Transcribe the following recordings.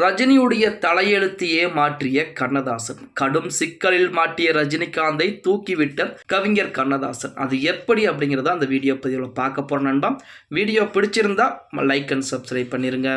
ரஜினியுடைய தலையெழுத்தையே மாற்றிய கண்ணதாசன். கடும் சிக்கலில் மாட்டிய ரஜினிகாந்தை தூக்கிவிட்ட கவிஞர் கண்ணதாசன். அது எப்படி அப்படிங்கிறத அந்த வீடியோ பதிவில் பார்க்க போகிறோம் நண்பா. வீடியோ பிடிச்சிருந்தா லைக் அண்ட் சப்ஸ்கிரைப் பண்ணிருங்க.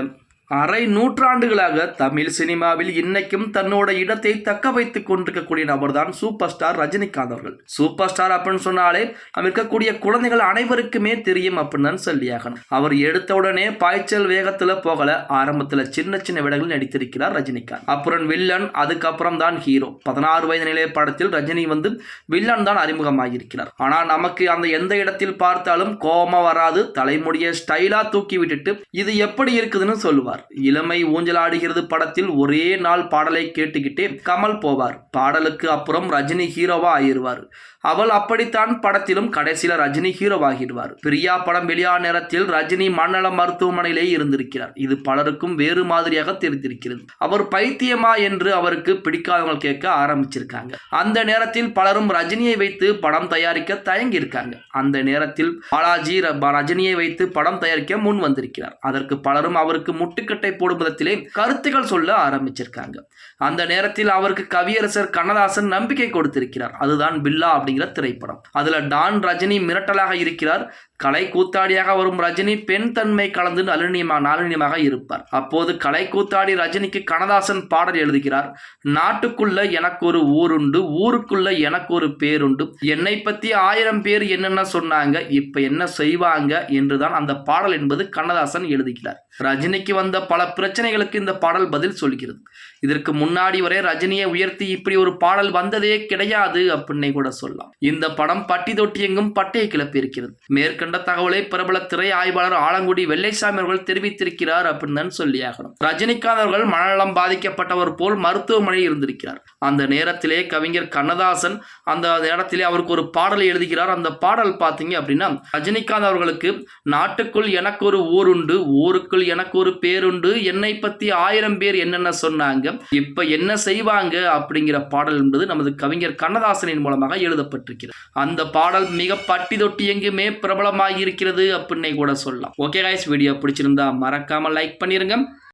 அரை நூற்றாண்டுகளாக தமிழ் சினிமாவில் இன்னைக்கும் தன்னோட இடத்தை தக்க வைத்துக் கொண்டிருக்கக்கூடிய நபர் தான் சூப்பர் ஸ்டார் ரஜினிகாந்த் அவர்கள். சூப்பர் ஸ்டார் அப்படின்னு சொன்னாலே நம்ம இருக்கக்கூடிய குழந்தைகள் அனைவருக்குமே தெரியும் அப்படின்னு தான் சொல்லியாகணும். அவர் எடுத்த உடனே பாய்ச்சல் வேகத்துல போகல. ஆரம்பத்துல சின்ன சின்ன விடங்கள் நடித்திருக்கிறார் ரஜினிகாந்த். அப்புறம் வில்லன் அதுக்கப்புறம் தான் ஹீரோ. பதினாறு வயது நிலைய படத்தில் ரஜினி வந்து வில்லன் தான் அறிமுகமாகியிருக்கிறார் ஆனால் நமக்கு அந்த எந்த இடத்தில் பார்த்தாலும் கோபமா வராது தலைமுடிய ஸ்டைலா தூக்கி விட்டுட்டு இது எப்படி இருக்குதுன்னு சொல்லுவார். போவார். இளமை ஊஞ்சலாடுகிறது படத்தில் ஒரே நாள் பாடலை கேட்டுக்கிட்டே கமல் போவார். பாடலுக்கு அப்புறம் ரஜினி ஹீரோவா ஆயிடுவார் அவள் அப்படித்தான் படத்திலும் கடைசியில் ரஜினி ஹீரோவாகிடுவார். பிரியா படம் வெளியான நேரத்தில் ரஜினி மண்ணள மருத்துவமனையிலே இருந்திருக்கிறார். இது பலருக்கும் வேறு மாதிரியாக தெரிந்திருக்கிறது. அவர் பைத்தியமா என்று அவருக்கு பிடிக்காதவங்க கேட்க ஆரம்பிச்சிருக்காங்க. அந்த நேரத்தில் பலரும் ரஜினியை வைத்து படம் தயாரிக்க தயங்கி இருக்காங்க அந்த நேரத்தில் பாலாஜி ரஜினியை வைத்து படம் தயாரிக்க முன் வந்திருக்கிறார் அதற்கு பலரும் அவருக்கு ஜல்லிக்கட்டை போடும் விதத்திலே கருத்துக்கள் சொல்ல ஆரம்பிச்சிருக்காங்க. அந்த நேரத்தில் அவருக்கு கவியரசர் கண்ணதாசன் நம்பிக்கை கொடுத்திருக்கிறார். அதுதான் பில்லா அப்படிங்கிற திரைப்படம். அதுல டான் ரஜினி மிரட்டலாக இருக்கிறார். கலை கூத்தாடியாக வரும் ரஜினி பெண் தன்மை கலந்து நளினியமாக நாளினியமாக இருப்பார். அப்போது கலை கூத்தாடி ரஜினிக்கு கணதாசன் பாடல் எழுதுகிறார். நாட்டுக்குள்ள எனக்கு ஒரு ஊருண்டு ஊருக்குள்ள எனக்கு ஒரு பேருண்டு. என்னை பத்தி ஆயிரம் பேர் என்னென்ன சொன்னாங்க இப்ப என்ன செய்வாங்க? என்றுதான் அந்த பாடல் என்பது கண்ணதாசன் எழுதுகிறார். ரஜினிக்கு வந்த பல பிரச்சனைகளுக்கு இந்த பாடல் பதில் சொல்கிறது. இதற்கு முன்னாடி வரை ரஜினியை உயர்த்தி இப்படி ஒரு பாடல் வந்ததே கிடையாது அப்படின்னே கூட சொல்லலாம். இந்த படம் பட்டி தொட்டி எங்கும் பட்டையை கிளப்பி இருக்கிறது மேற்கண்ட தகவலை பிரபல திரை ஆய்வாளர் ஆலங்குடி வெள்ளைசாமி அவர்கள் தெரிவித்திருக்கிறார் அப்படின்னு தான் சொல்லியாகணும். ரஜினிகாந்த் அவர்கள் மனநலம் பாதிக்கப்பட்டவர் போல் மருத்துவமனையில் இருந்திருக்கிறார். அந்த நேரத்திலே கவிஞர் கண்ணதாசன் அந்த நேரத்திலே அவருக்கு ஒரு பாடலை எழுதுகிறார். அந்த பாடல் பார்த்தீங்க அப்படின்னா ரஜினிகாந்த் அவர்களுக்கு நாட்டுக்குள் எனக்கு ஒரு ஊருண்டு ஊருக்குள் எனக்கு ஒரு பேருண்டு என்னை பத்தி ஆயிரம் பேர் என்னென்ன சொன்னாங்க இப்ப என்ன செய்வாங்க? அப்படிங்கிற பாடல் என்பது நமது கவிஞர் கண்ணதாசனின் மூலமாக எழுதப்பட்டிருக்கிறது. அந்த பாடல் மிக பட்டி தொட்டி எங்குமே பிரபலமாகி இருக்கிறது அப்படின்னே கூட சொல்லலாம். ஓகே காய்ஸ் வீடியோ பிடிச்சிருந்தா மறக்காம லைக் பண்ணிருங்க.